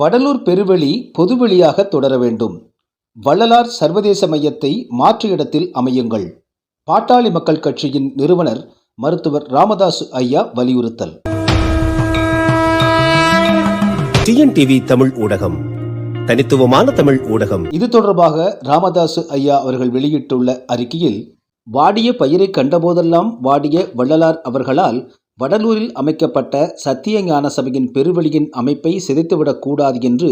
வடலூர் பெருவெளி பொதுவெளியாக தொடர வேண்டும். வள்ளலார் சர்வதேச மையத்தை மாற்று இடத்தில் அமையுங்கள். பாட்டாளி மக்கள் கட்சியின் நிறுவனர் மருத்துவர் ராமதாசு ஐயா வலியுறுத்தல். டிஎன்டிவி தமிழ் ஊடகம் தனித்துவமான தமிழ் ஊடகம். இது தொடர்பாக ராமதாசு ஐயா அவர்கள் வெளியிட்டுள்ள அறிக்கையில் வாடிய பயிரை கண்டபோதெல்லாம் வாடிய வள்ளலார் அவர்களால் வடலூரில் அமைக்கப்பட்ட சத்திய ஞான சபையின் பெருவெளியின் அமைப்பை சிதைத்துவிடக்கூடாது என்று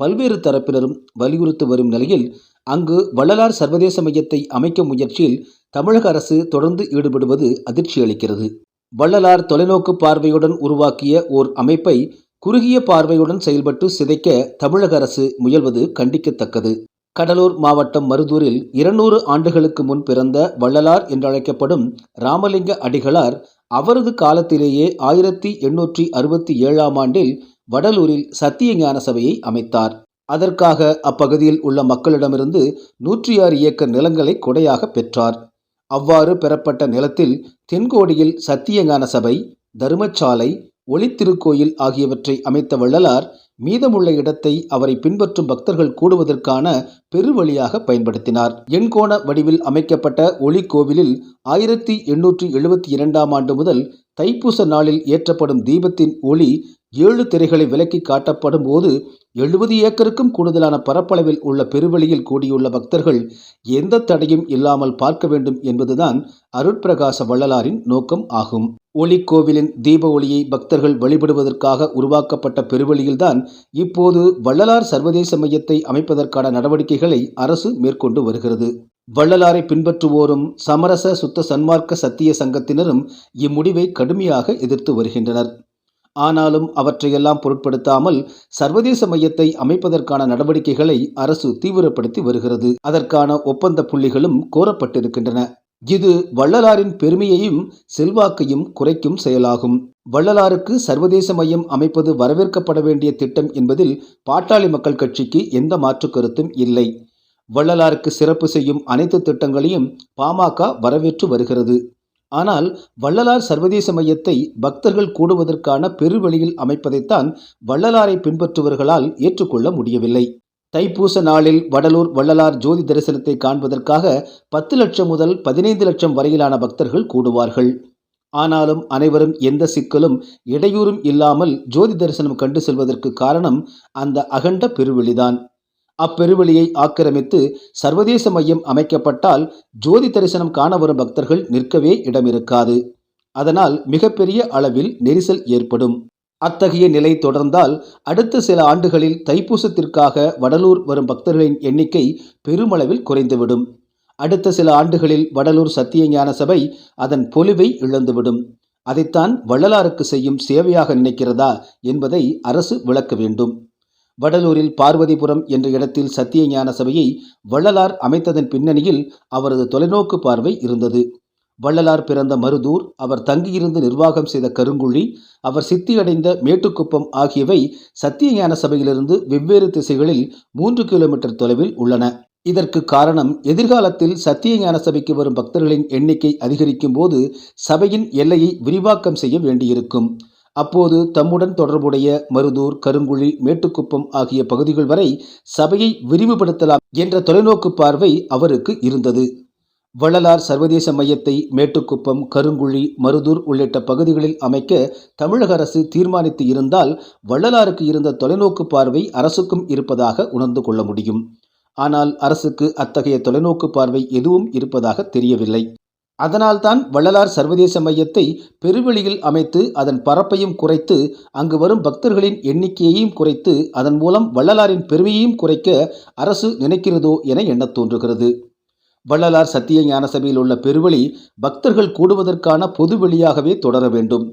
பல்வேறு தரப்பினரும் வலியுறுத்தி வரும் நிலையில் அங்கு வள்ளலார் சர்வதேச மையத்தை அமைக்கும் முயற்சியில் தமிழக அரசு தொடர்ந்து ஈடுபடுவது அதிர்ச்சி அளிக்கிறது. வள்ளலார் தொலைநோக்கு பார்வையுடன் உருவாக்கிய ஓர் அமைப்பை குறுகிய பார்வையுடன் செயல்பட்டு சிதைக்க தமிழக அரசு முயல்வது கண்டிக்கத்தக்கது. கடலூர் மாவட்டம் மருதூரில் இருநூறு ஆண்டுகளுக்கு முன் பிறந்த வள்ளலார் என்றழைக்கப்படும் ராமலிங்க அடிகளார் அவரது காலத்திலேயே ஆயிரத்தி எண்ணூற்றி அறுபத்தி ஏழாம் ஆண்டில் வடலூரில் சத்திய ஞான சபையை அமைத்தார். அதற்காக அப்பகுதியில் உள்ள மக்களிடமிருந்து நூற்றி ஆறு ஏக்கர் நிலங்களை கொடையாக பெற்றார். அவ்வாறு பெறப்பட்ட நிலத்தில் தென்கோடியில் சத்தியஞான சபை தருமச்சாலை ஒளித்திருக்கோயில் ஆகியவற்றை அமைத்த வள்ளலார் மீதமுள்ள இடத்தை அவரை பின்பற்றும் பக்தர்கள் கூடுவதற்கான பெருவழியாக பயன்படுத்தினார். எண்கோண வடிவில் அமைக்கப்பட்ட ஒளி கோவிலில் ஆயிரத்தி எண்ணூற்றி எழுபத்தி இரண்டாம் ஆண்டு முதல் தைப்பூச நாளில் ஏற்றப்படும் தீபத்தின் ஒளி ஏழு திரைகளை விலக்கி காட்டப்படும் போது எழுபது ஏக்கருக்கும் கூடுதலான பரப்பளவில் உள்ள பெருவெளியில் கூடியுள்ள பக்தர்கள் எந்த தடையும் இல்லாமல் பார்க்க வேண்டும் என்பதுதான் அருட்பிரகாச வள்ளலாரின் நோக்கம் ஆகும். ஒளிக்கோவிலின் தீப ஒளியை பக்தர்கள் வழிபடுவதற்காக உருவாக்கப்பட்ட பெருவழியில்தான் இப்போது வள்ளலார் சர்வதேச மையத்தை அமைப்பதற்கான நடவடிக்கைகளை அரசு மேற்கொண்டு வருகிறது. வள்ளலாரை பின்பற்றுவோரும் சமரச சுத்த சன்மார்க்க சத்திய சங்கத்தினரும் இம்முடிவை கடுமையாக எதிர்த்து வருகின்றனர். ஆனாலும் அவற்றையெல்லாம் பொருட்படுத்தாமல் சர்வதேச மையத்தை அமைப்பதற்கான நடவடிக்கைகளை அரசு தீவிரப்படுத்தி வருகிறது. அதற்கான ஒப்பந்த புள்ளிகளும் கோரப்பட்டிருக்கின்றன. இது வள்ளலாரின் பெருமையையும் செல்வாக்கையும் குறைக்கும் செயலாகும். வள்ளலாருக்கு சர்வதேச மையம் அமைப்பது வரவேற்கப்பட வேண்டிய திட்டம் என்பதில் பாட்டாளி மக்கள் கட்சிக்கு எந்த மாற்று கருத்தும் இல்லை. வள்ளலாருக்கு சிறப்பு செய்யும் அனைத்து திட்டங்களையும் பாமக வரவேற்று வருகிறது. ஆனால் வள்ளலார் சர்வதேச மையத்தை பக்தர்கள் கூடுவதற்கான பெருவெளியில் அமைப்பதைத்தான் வள்ளலாரை பின்பற்றுவர்களால் ஏற்றுக்கொள்ள முடியவில்லை. தைப்பூச நாளில் வடலூர் வள்ளலார் ஜோதி தரிசனத்தை காண்பதற்காக பத்து லட்சம் முதல் பதினைந்து லட்சம் வரையிலான பக்தர்கள் கூடுவார்கள். ஆனாலும் அனைவரும் எந்த சிக்கலும் இடையூறும் இல்லாமல் ஜோதி தரிசனம் கண்டு செல்வதற்கு காரணம் அந்த அகண்ட பெருவெளிதான். அப்பெருவெளியை ஆக்கிரமித்து சர்வதேச மையம் அமைக்கப்பட்டால் ஜோதி தரிசனம் காண வரும் பக்தர்கள் நிற்கவே இடமிருக்காது. அதனால் மிகப்பெரிய அளவில் நெரிசல் ஏற்படும். அத்தகைய நிலை தொடர்ந்தால் அடுத்த சில ஆண்டுகளில் தைப்பூசத்திற்காக வடலூர் வரும் பக்தர்களின் எண்ணிக்கை பெருமளவில் குறைந்துவிடும். அடுத்த சில ஆண்டுகளில் வடலூர் சத்திய ஞான சபை அதன் பொலிவை இழந்துவிடும். அதைத்தான் வள்ளலாருக்கு செய்யும் சேவையாக நினைக்கிறதா என்பதை அரசு விளக்க வேண்டும். வடலூரில் பார்வதிபுரம் என்ற இடத்தில் சத்திய ஞான சபையை வள்ளலார் அமைத்ததன் பின்னணியில் அவரது தொலைநோக்கு பார்வை இருந்தது. வள்ளலார் பிறந்த மருதூர் அவர் தங்கியிருந்து நிர்வாகம் செய்த கருங்குழி அவர் சித்தியடைந்த மேட்டுக்குப்பம் ஆகியவை சத்திய ஞான சபையிலிருந்து வெவ்வேறு திசைகளில் மூன்று கிலோமீட்டர் தொலைவில் உள்ளன. இதற்கு காரணம் எதிர்காலத்தில் சத்திய ஞான சபைக்கு வரும் பக்தர்களின் எண்ணிக்கை அதிகரிக்கும் போது சபையின் எல்லையை விரிவாக்கம் செய்ய வேண்டியிருக்கும். அப்போது தம்முடன் தொடர்புடைய மருதூர் கருங்குழி மேட்டுக்குப்பம் ஆகிய பகுதிகள் வரை சபையை விரிவுபடுத்தலாம் என்ற தொலைநோக்கு பார்வை அவருக்கு இருந்தது. வள்ளலார் சர்வதேச மையத்தை மேட்டுக்குப்பம் கருங்குழி மருதூர் உள்ளிட்ட பகுதிகளில் அமைக்க தமிழக அரசு தீர்மானித்து இருந்தால் வள்ளலாருக்கு இருந்த தொலைநோக்கு பார்வை அரசுக்கும் இருப்பதாக உணர்ந்து கொள்ள முடியும். ஆனால் அரசுக்கு அத்தகைய தொலைநோக்கு பார்வை எதுவும் இருப்பதாக தெரியவில்லை. அதனால்தான் வள்ளலார் சர்வதேச மையத்தை பெருவெளியில் அமைத்து அதன் பரப்பையும் குறைத்து அங்கு வரும் பக்தர்களின் எண்ணிக்கையையும் குறைத்து அதன் மூலம் வள்ளலாரின் பெருமையையும் குறைக்க அரசு நினைக்கிறதோ என எண்ணத் தோன்றுகிறது. வள்ளலார் சத்திய ஞான சபையில் உள்ள பெருவழி பக்தர்கள் கூடுவதற்கான பொது வெளியாகவே தொடர வேண்டும்.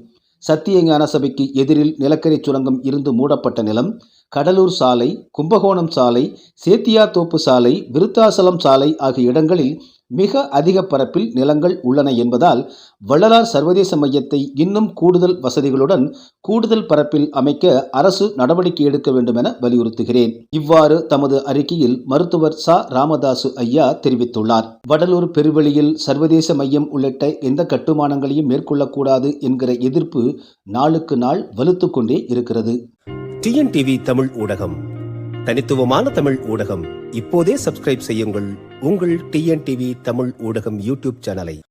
சத்திய ஞான சபைக்கு எதிரில் நிலக்கரி சுரங்கம் இருந்து மூடப்பட்ட நிலம் கடலூர் சாலை கும்பகோணம் சாலை சேத்தியாத்தோப்பு சாலை விருத்தாசலம் சாலை ஆகிய இடங்களில் மிக அதிக பரப்பில் நிலங்கள் உள்ளன என்பதால் வள்ளலார் சர்வதேச மையத்தை இன்னும் கூடுதல் வசதிகளுடன் கூடுதல் பரப்பில் அமைக்க அரசு நடவடிக்கை எடுக்க வேண்டும் என வலியுறுத்துகிறேன். இவ்வாறு தமது அறிக்கையில் மருத்துவர் ச. ராமதாசு ஐயா தெரிவித்துள்ளார். வடலூர் பெருவெளியில் சர்வதேச மையம் உள்ளிட்ட எந்த கட்டுமானங்களையும் மேற்கொள்ளக்கூடாது என்கிற எதிர்ப்பு நாளுக்கு நாள் வலுத்துக்கொண்டே இருக்கிறது. டிஎன்டிவி தமிழ் ஊடகம். தனித்துவமான தமிழ் ஊடகம். இப்போதே சப்ஸ்கிரைப் செய்யுங்கள். உங்கள் டிஎன்டிவி தமிழ் ஊடகம் யூடியூப் சேனலை